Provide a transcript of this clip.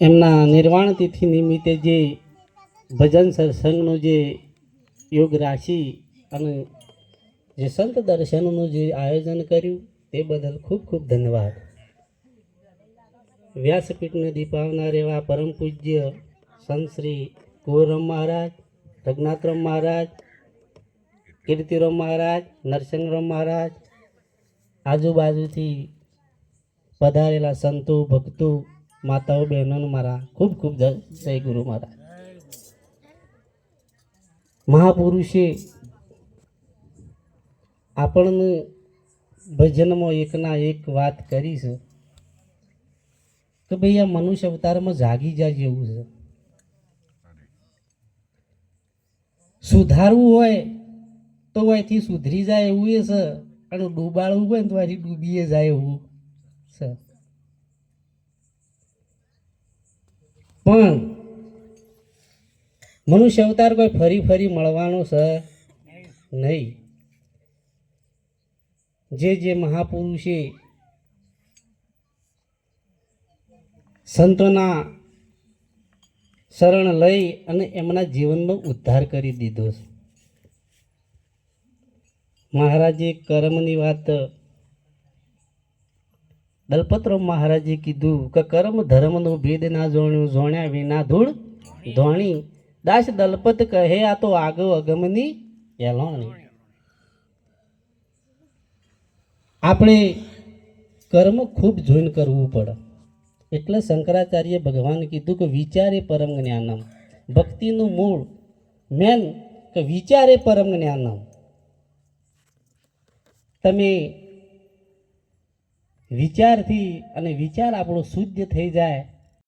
એમના નિર્વાણ તિથિ નિમિત્તે જે ભજન સત્સંગનું જે યોગ રાશિ અને જે સંત દર્શનનું જે આયોજન કર્યું, તે બદલ ખૂબ ખૂબ ધન્યવાદ. વ્યાસપીઠને દીપાવનાર એવા પરમ પૂજ્ય સંત શ્રી કુંવરમ મહારાજ, રઘુનાથરામ મહારાજ, કીર્તિરામ મહારાજ, નરસિંહરામ મહારાજ, આજુબાજુથી પધારેલા સંતો, ભક્તો માતાઓ, બહેનોનું મારા ખૂબ ખૂબ જય ગુરુ મહારાજ. મહાપુરુષે આપણને ભજનમાં એકના એક વાત કરી છે કે ભાઈ આ મનુષ્ય અવતારમાં જાગી જાય જેવું છે. સુધારવું હોય તો અહીંથી સુધરી જાય એવું એ છે, અને ડૂબાડવું હોય ને તો અહીંથી ડૂબીએ જાય એવું છે. પણ મનુષ્ય અવતાર કોઈ ફરી ફરી મળવાનો છે? નહીં. જે જે મહાપુરુષે સંતોના શરણ લઈ અને એમના જીવનનો ઉદ્ધાર કરી દીધો છે. મહારાજે કર્મની વાત દલપતરામ મહારાજે કીધું કે કર્મ ધર્મનો ભેદ ના જોણ્યું, જોણ્યા વિના ધૂળ ધોણી. દાસ દલપત કહે, આ તો આગવ અગમની એલોણી. આપણે કર્મ ખૂબ જોઈન કરવું પડે. એટલે શંકરાચાર્ય ભગવાન કીધું કે વિચારે પરમ જ્ઞાનમ. ભક્તિનું મૂળ મેન કે વિચારે પરમ જ્ઞાનમ. તમે વિચારથી અને વિચાર આપણો શુદ્ધ થઈ જાય